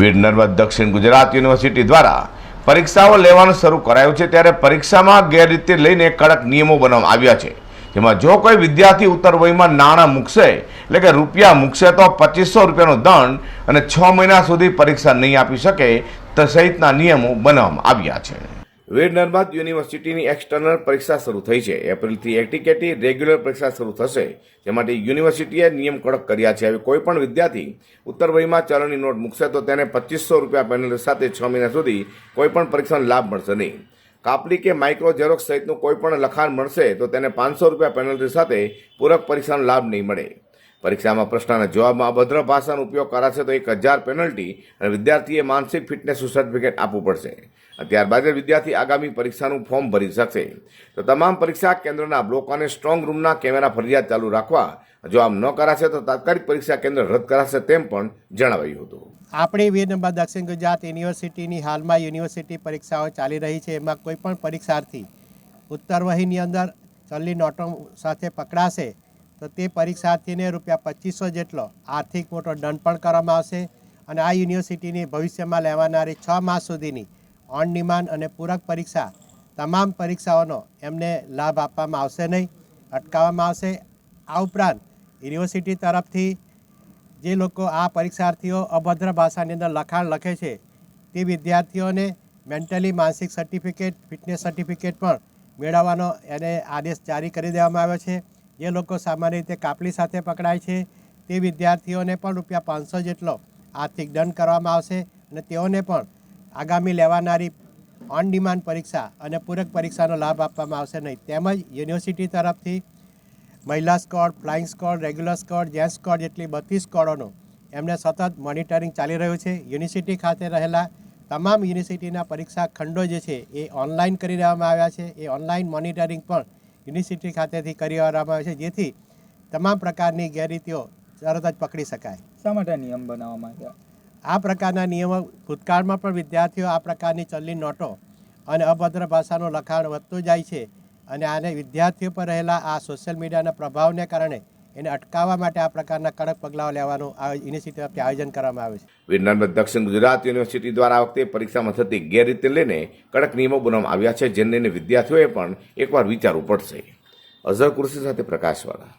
વીર નર્મદ દક્ષિણ ગુજરાત યુનિવર્સિટી દ્વારા પરીક્ષાઓ લેવાનું શરૂ કરાયું છે ત્યારે પરીક્ષામાં ગેરરીતિ લઈને કડક નિયમો બનાવવામાં આવ્યા છે. જેમાં જો કોઈ વિદ્યાર્થી ઉત્તર વયમાં નાણાં મૂકશે, એટલે કે રૂપિયા મૂકશે, તો પચીસો રૂપિયાનો દંડ અને છ મહિના સુધી પરીક્ષા નહીં આપી શકે તે સહિતના નિયમો બનાવવામાં આવ્યા છે. વીર નર્મદ યુનિવર્સિટીની એક્સટર્નલ પરીક્ષા શરૂ થઈ છે. એપ્રિલથી એટીકેટી રેગ્યુલર પરીક્ષા શરૂ થશે. જે માટે યુનિવર્સિટીએ નિયમ કડક કર્યા છે. હવે કોઈ પણ વિદ્યાર્થી ઉત્તર વયમાં ચલણની નોટ મૂકશે તો તેને પચીસો રૂપિયા પેનલ સાથે છ મહિના સુધી કોઈ પણ પરીક્ષાનો લાભ મળશે નહીં. કાપલી કે માઇક્રો ઝેરોક્સ સહિતનું કોઈ પણ લખાણ મળશે તો તેને પાંચસો રૂપિયા પેનલ્ટી સાથે પૂરક પરીક્ષાનો લાભ નહીં મળે. પરીક્ષામાં પ્રશ્નના જવાબમાં અભદ્ર ભાષાનો ઉપયોગ કરાશે તો એક હજાર પેનલ્ટી અને વિદ્યાર્થીએ માનસિક ફિટનેસ સર્ટિફિકેટ આપવું પડશે. ત્યારબાદ વિદ્યાર્થી આગામી પરીક્ષાનું ફોર્મ ભરી શકશે. તો તમામ પરીક્ષા કેન્દ્રના બ્લોક અને સ્ટ્રોંગ રૂમના કેમેરા ફરજિયાત ચાલુ રાખવા જો આમ ન કરાશે તો તાત્કાલિક પરીક્ષા કેન્દ્ર રદ કરાશે તેમ પણ જણાવાયું હતું. આપણે વીર નંબર દક્ષિણ ગુજરાત યુનિવર્સિટીની હાલમાં યુનિવર્સિટી પરીક્ષાઓ ચાલી રહી છે. એમાં કોઈ પણ પરીક્ષાર્થી ઉત્તર વહીની અંદર ચલની નોટો સાથે પકડાશે. તો તે પરીક્ષાર્થીને રૂપિયા પચીસો જેટલો આર્થિક મોટો દંડ પણ કરવામાં આવશે અને આ યુનિવર્સિટીની ભવિષ્યમાં લેવાનારી છ માસ સુધીની ઓન ડિમાન્ડ અને પૂરક પરીક્ષા, તમામ પરીક્ષાઓનો એમને લાભ આપવામાં આવશે નહીં, અટકાવવામાં આવશે. આ ઉપરાંત યુનિવર્સિટી તરફથી જે લોકો આ પરીક્ષાર્થીઓ અભદ્ર ભાષાની અંદર લખાણ લખે છે, તે વિદ્યાર્થીઓને મેન્ટલી માનસિક સર્ટિફિકેટ ફિટનેસ સર્ટિફિકેટ પણ મેળવવાનો એને આદેશ જારી કરી દેવામાં આવ્યો છે. જે લોકો સામાન્ય રીતે કાપલી સાથે પકડાય છે. તે વિદ્યાર્થીઓને પણ રૂપિયા પાંચસો જેટલો આર્થિક દંડ કરવામાં આવશે અને તેઓને પણ આગામી લેવાનારી ઓન ડિમાન્ડ પરીક્ષા અને પૂરક પરીક્ષાનો લાભ આપવામાં આવશે નહીં. તેમજ યુનિવર્સિટી તરફથી મહિલા squad flying squad regular squad gents squad જેટલી બત્રીસ સ્કોડોનું એમને સતત મોનિટરિંગ ચાલી રહ્યું છે. યુનિવર્સિટી ખાતે રહેલા તમામ યુનિવર્સિટીના પરીક્ષા ખંડો જે છે એ ઓનલાઈન કરી દેવામાં આવ્યા છે. એ ઓનલાઈન મોનિટરિંગ પણ યુનિવર્સિટી ખાતેથી કરી આવે છે જેથી તમામ પ્રકારની ગેરરીતિઓ તરત જ પકડી શકાય. શા માટે નિયમ બનાવવામાં આવ્યા? આ પ્રકારના નિયમો ભૂતકાળમાં પણ વિદ્યાર્થીઓ આ પ્રકારની ચલની નોટો અને અભદ્ર ભાષાનું લખાણ વધતું જાય છે અને આને વિદ્યાર્થીઓ પર રહેલા આ સોશિયલ મીડિયાના પ્રભાવને કારણે એને અટકાવવા માટે આ પ્રકારના કડક પગલાઓ લેવાનું આ યુનિવર્સિટી તરફથી આયોજન કરવામાં આવ્યું છે. વિજ્ઞાનમાં દક્ષિણ ગુજરાત યુનિવર્સિટી દ્વારા આ વખતે પરીક્ષામાં થતી ગેરરીતિ લઈને કડક નિયમો બનાવવામાં આવ્યા છે, જેને વિદ્યાર્થીઓએ પણ એકવાર વિચારવું પડશે. અઝર કુર્સી સાથે પ્રકાશવાળા.